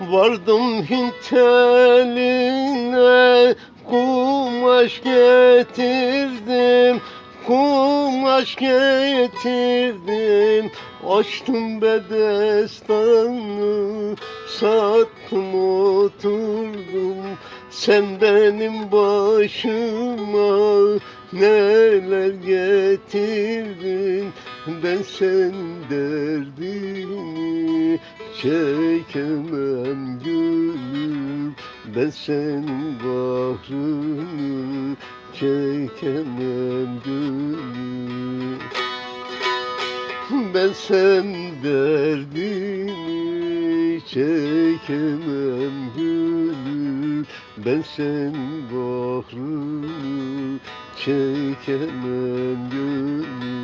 Vardım Hint eline kumaş getirdim Kumaş getirdim. Açtım bedestanı Sattım oturdum. Sen benim başıma Neler getirdin? Ben senin derdini Çekemem gönül Ben senin bahrını Çekemem gönül ben sen derdini çekemem gönül Ben sen bahrını çekemem gönül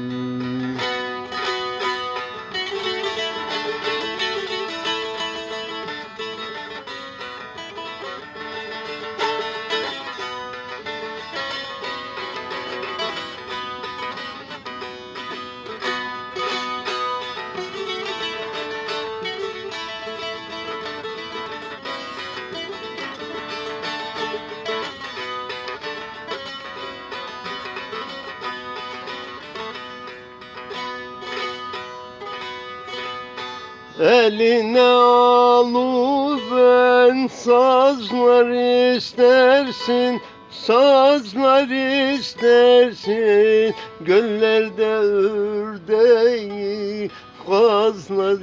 Eline alıven sazlar istersin Sazlar istersin. Göllerde ördeği Kazlar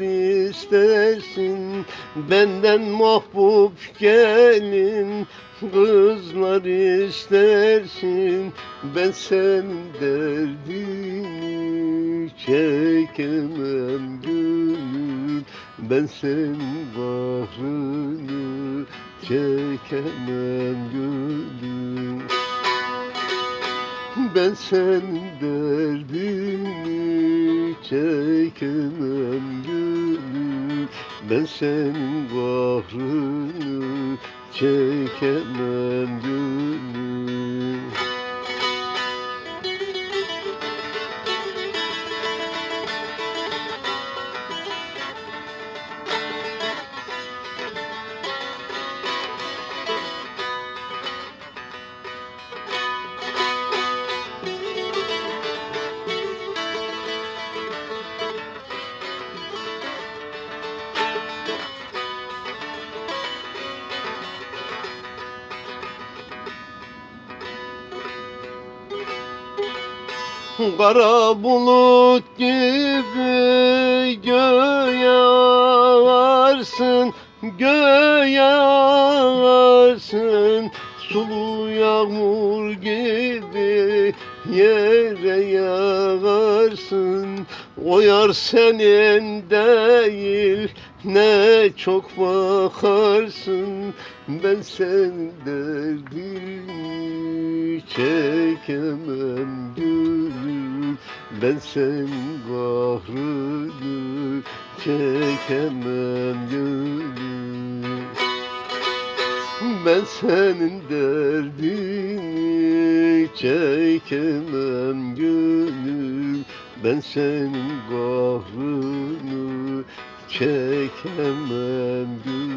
istersin. Benden mahbub gelin Kızlar istersin. Ben sen derdini çekemem gönül. Ben sen bahrını çekemem gönül. Ben sen derdini çekemem gönül. Ben senin bahrını çekemem gönül Kara bulut gibi göğe ağarsın Göğe ağarsın. Sulu yağmur gibi yere yağarsın. O yar senin değil ne çok bakarsın. Ben senin derdini çekemem gönül Ben senin kahrını çekemem gönül. Ben senin derdini çekemem gönül. Ben senin kahrını çekemem gönül